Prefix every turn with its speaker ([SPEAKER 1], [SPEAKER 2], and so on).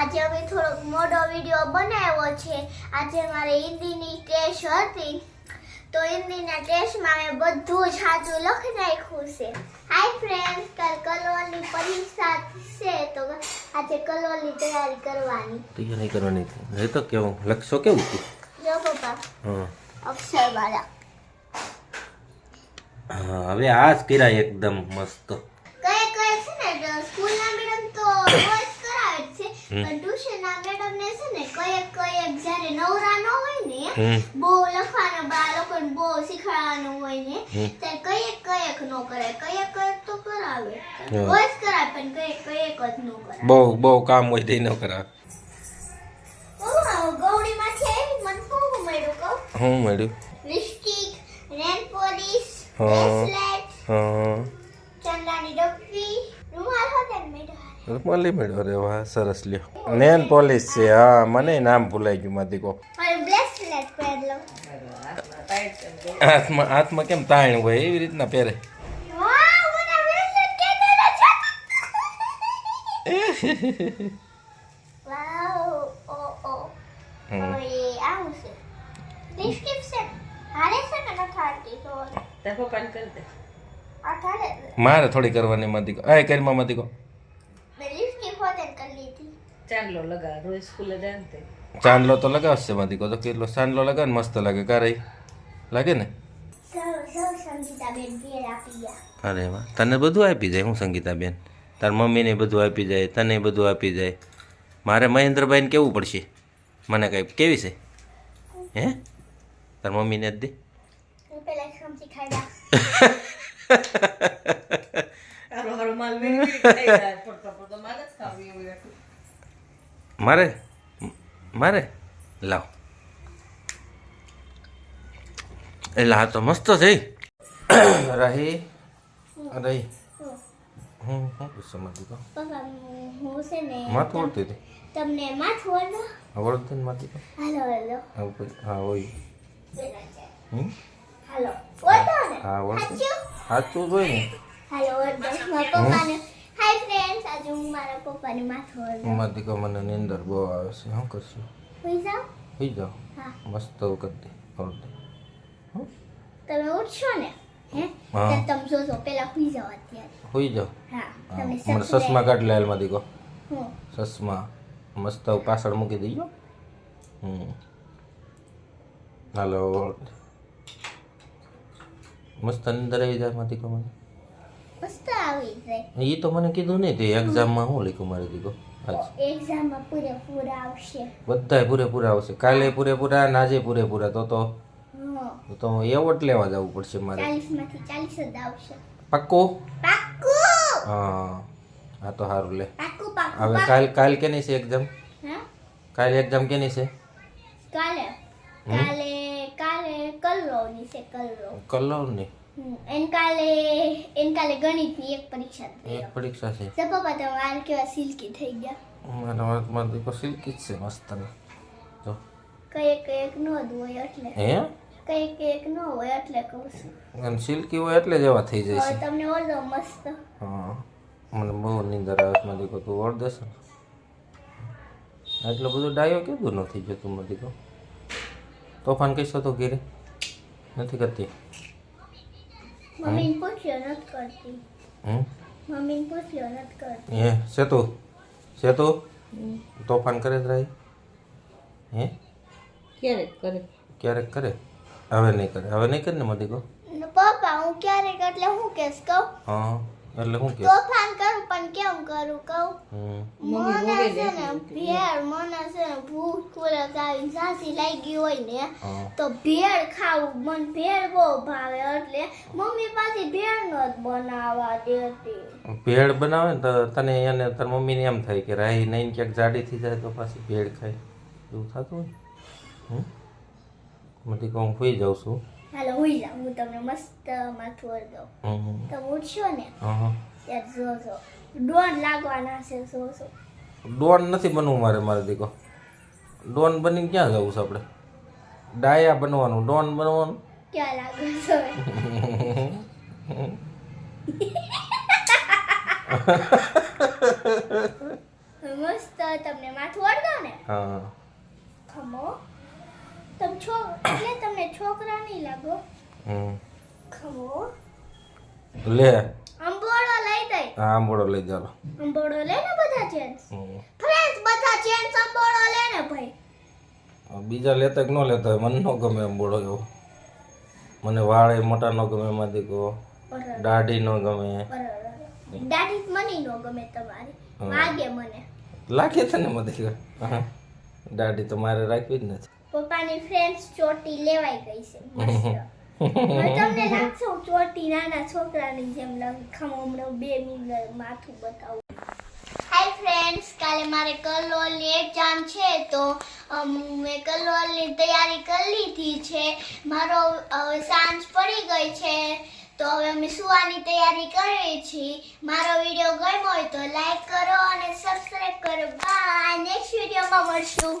[SPEAKER 1] આજે અમે થોડોક મોડો વીડિયો બનાવ્યો છે. આજે મારે હિન્દીની ટેસ્ટ હતી. તો હિન્દીના ટેસ્ટમાં મેં બધું જ સાચું લખી નાખ્યું છે. હાય ફ્રેન્ડ્સ કાલ કલોલની પરીક્ષા છે. તો આજે કલોલની તૈયારી કરવાની.
[SPEAKER 2] તૈયારી કરવાની છે. તો કેવું? લખશો કેવું
[SPEAKER 1] જો પપ્પા
[SPEAKER 2] હા.
[SPEAKER 1] અક્ષરવાળા.
[SPEAKER 2] હા હવે આ જ કર્યા એકદમ મસ્ત.
[SPEAKER 1] કઈ કઈ છે ને સ્કૂલના મેડમ તો પણ ટ્યુશનના મેડમ ને છે ને કઈ કઈ જ્યારે નવરા ન હોય ને
[SPEAKER 2] હમ.
[SPEAKER 1] બહુ લખવાનું બા લોકોને બહુ શીખવાડવાનું હોય ને ત્યારે કઈ કઈ ન કરાય. કઈ કઈ તો કરાવે.
[SPEAKER 2] હા.
[SPEAKER 1] રોજ કરાવે પણ કઈ કઈ જ ન કરાવે
[SPEAKER 2] બહુ બહુ કામ હોય તે ન કરાવે.
[SPEAKER 1] ઓ ગૌડીમાંથી આવી મને શું મળ્યું કહું?
[SPEAKER 2] હું મળ્યું?
[SPEAKER 1] લિપસ્ટિક નેલ પોલિશ બ્રેસલેટ ચંદાની ડબ્બી રૂમાલ હોતે મેડમ
[SPEAKER 2] મળી મેળ્યો રે વાહ સરસ લ્યો. નેન પોલીસ છે હા મને નામ ભૂલાઈ ગયું માથી
[SPEAKER 1] કો
[SPEAKER 2] હાથમાં હાથમાં કેમ તાણ હોય એવી રીતના પહેરે. મારે થોડી કરવાની
[SPEAKER 1] મતી કો એ કરીમાં મતી કો
[SPEAKER 3] ચાંદલો લગાવ રોજ સ્કૂલે જાય ને
[SPEAKER 2] ચાંદલો તો લગાવશે માંથી કહો તો કેટલો ચાંદલો લગાવે ને મસ્ત લાગે કારાઈ લાગે ને? અરે વાહ. તને બધું આપી જાય હું સંગીતાબેન? તાર મમ્મીને બધું આપી જાય તને બધું આપી જાય. મારે મહેન્દ્રભાઈને કેવું પડશે? મને કંઈ કેવી છે? હે? તાર મમ્મીને જ દે.
[SPEAKER 3] તારો હરમાલ
[SPEAKER 2] મારે? મારે? લાવ. એટલે આ તો મસ્ત છે. રહી. રહી. હું
[SPEAKER 1] હું છે ને
[SPEAKER 2] માથું ઓળતી હતી?
[SPEAKER 1] તમને માથું વળો
[SPEAKER 2] આવડતું ને માથી તો?
[SPEAKER 1] હાલો હાલો.
[SPEAKER 2] હા હોય. હમ?
[SPEAKER 1] હાલો.
[SPEAKER 2] હા વળતું
[SPEAKER 1] સાચું
[SPEAKER 2] જોઈ ને.
[SPEAKER 1] હાલો પપ્પાને આજે હું મારા પપ્પાની માથું
[SPEAKER 2] મને નીંદર બહુ આવે છે. શું કરશું?
[SPEAKER 1] સુઈ જાઓ. હા.
[SPEAKER 2] મસ્ત કરી દે ઓળતી
[SPEAKER 1] તમે ઉઠશો ને હે? તમે પેલા હોઈ જાઓ અત્યારે.
[SPEAKER 2] હોઈ જાઓ.
[SPEAKER 1] હા
[SPEAKER 2] મને ચશ્મા કાઢ લે હાલમાંથી કહો
[SPEAKER 1] હું?
[SPEAKER 2] ચશ્મા મસ્ત પાછળ મૂકી દઈજો હમ. હાલો મસ્ત અંદર આવી જાય માથી મને.
[SPEAKER 1] મસ્ત આવી જાય
[SPEAKER 2] એ તો મને કીધું નહીં તે એક્ઝામમાં શું લખ્યું મારે દીકો
[SPEAKER 1] એક્ઝામમાં પૂરેપૂરા આવશે.
[SPEAKER 2] બધાય પૂરેપૂરા આવશે. કાલે પૂરેપૂરા ને આજે પૂરેપૂરા. તો તો તો એવોર્ડ લેવા જવું પડશે મારે.
[SPEAKER 1] ચાલીસમાંથી ચાલીસ જ આવશે.
[SPEAKER 2] પાક્કો?
[SPEAKER 1] પાક્કું!
[SPEAKER 2] હા. હા તો સારું લે.
[SPEAKER 1] પાક્કું પાક્કું
[SPEAKER 2] હવે કાલ કાલ કેની છે એક્ઝામ
[SPEAKER 1] હા?
[SPEAKER 2] કાલે એક્ઝામ કેની છે?
[SPEAKER 1] કાલે. કાલે કાલે કલરોની છે કલરો
[SPEAKER 2] કલરની
[SPEAKER 1] હમ, એન કાલે એન કાલે ગણિતની એક પરીક્ષા
[SPEAKER 2] એક પરીક્ષા છે.
[SPEAKER 1] તો પપ્પા તમે વાર કેવા સિલ્કી થઈ ગયા.
[SPEAKER 2] મારા વાતમાં દીકો સિલ્કી જ છે મસ્ત જો.
[SPEAKER 1] કઈ કંઈક નો હોય એટલે.
[SPEAKER 2] હે?
[SPEAKER 1] કઈ કંઈક નો હોય એટલે કહું છું.
[SPEAKER 2] અને સિલ્કી હોય એટલે જ એવા થઈ જાય છે.
[SPEAKER 1] તમને ઓલો મસ્ત.
[SPEAKER 2] હા. મને બહુ નીંદર આવે મને દીકો તું ઓળ દેશે એટલો બધો ડાયો કીધું નથી જતું મારી દીકો તોફાન કહીશો તો ઘેરે. નથી કરતી.
[SPEAKER 1] મમ્મીને પૂછ્યો નથી કરતી.
[SPEAKER 2] હમ?
[SPEAKER 1] મમ્મીને પૂછ્યો નથી કરતી.
[SPEAKER 2] હે સેતુ? સેતુ? તોફાન કરે જ રહી? હે?
[SPEAKER 3] ક્યારેક કરે?
[SPEAKER 2] ક્યારેક કરે? હવે નહીં કરે. હવે નહીં કરે ને મારી દીકો
[SPEAKER 1] પપ્પા હું ક્યારેક એટલે હું કેસ કહું?
[SPEAKER 2] હા. એટલે હું કે?
[SPEAKER 1] તોફાન કરું પણ કેમ કરું કહું? મને છે ને ભેળ મને છે ને ભૂખ ખોરાક આવીને સાસી લાગી હોય ને તો ભેળ ખાવું મને ભેળ બહુ ભાવે એટલે મમ્મી પાસે ભેળ ન જ બનાવવા દેતી.
[SPEAKER 2] ભેળ બનાવે ને તો તને એને તાર મમ્મીને એમ થાય કે રાહી નહીં ક્યાંક જાડી થઈ જાય તો પાછી ભેળ ખાય. એવું થતું હોય? હમ? મતી કહું ફૂઈ જાઉં છું.
[SPEAKER 1] હાલો હુઈ જાઉં હું તમને મસ્ત માથું વળ દઉં તમે ઉઠશો ને? ત્યારે જોશો દોઢ લાગવાના છે જોશો
[SPEAKER 2] ડોન નથી બનવું મારે મારે દીકો. ડોન બની ક્યાં જવું છે આપણે? ડાયા બનવાનું ડોન બનવાનું.
[SPEAKER 1] ક્યાં લાગે છે? મસ્ત તમને માથું વળગો ને?
[SPEAKER 2] હા.
[SPEAKER 1] ખમો. તમે છો એટલે તમને છોકરા નહીં લાગો.
[SPEAKER 2] હમ. લે.
[SPEAKER 1] અંબોળો લઈ દઈ.
[SPEAKER 2] હા આંબોળો લઈ ચાલો
[SPEAKER 1] અંબોળો લે ને બધા
[SPEAKER 2] ચેન્સ
[SPEAKER 1] ફ્રેન્ડ્સ બધા ચેન્સ અંબોળો લે ને ભાઈ.
[SPEAKER 2] બીજા લેતા કે ન લેતા મને ન ગમે આંબોળો એવો. મને વાળ એ મોટા ન ગમે એમાંથી કહો દાઢી ન ગમે.
[SPEAKER 1] દાઢી મને ન ગમે તમારી. વાગે મને.
[SPEAKER 2] લાગે છે ને બધી હા. દાઢી તો મારે રાખવી જ નથી.
[SPEAKER 1] પપ્પાની ફ્રેન્ડ્સ ચોટી લેવાઈ ગઈ છે. તમને લાગશે હું ચોટી નાના છોકરાની જેમ લખમ હમણાં બે મિનિટ માથું બતાવું. હાય ફ્રેન્ડ્સ કાલે મારે કલોલની એક્ઝામ છે તો મેં કલોલની તૈયારી કરી લીધી છે. મારો હવે સાંજ પડી ગઈ છે તો હવે અમે સુવાની તૈયારી કરીએ છીએ. મારો વીડિયો ગમ્યો હોય તો લાઈક કરો અને સબસ્ક્રાઈબ કરો. બાય નેક્સ્ટ વિડીયોમાં મળશું.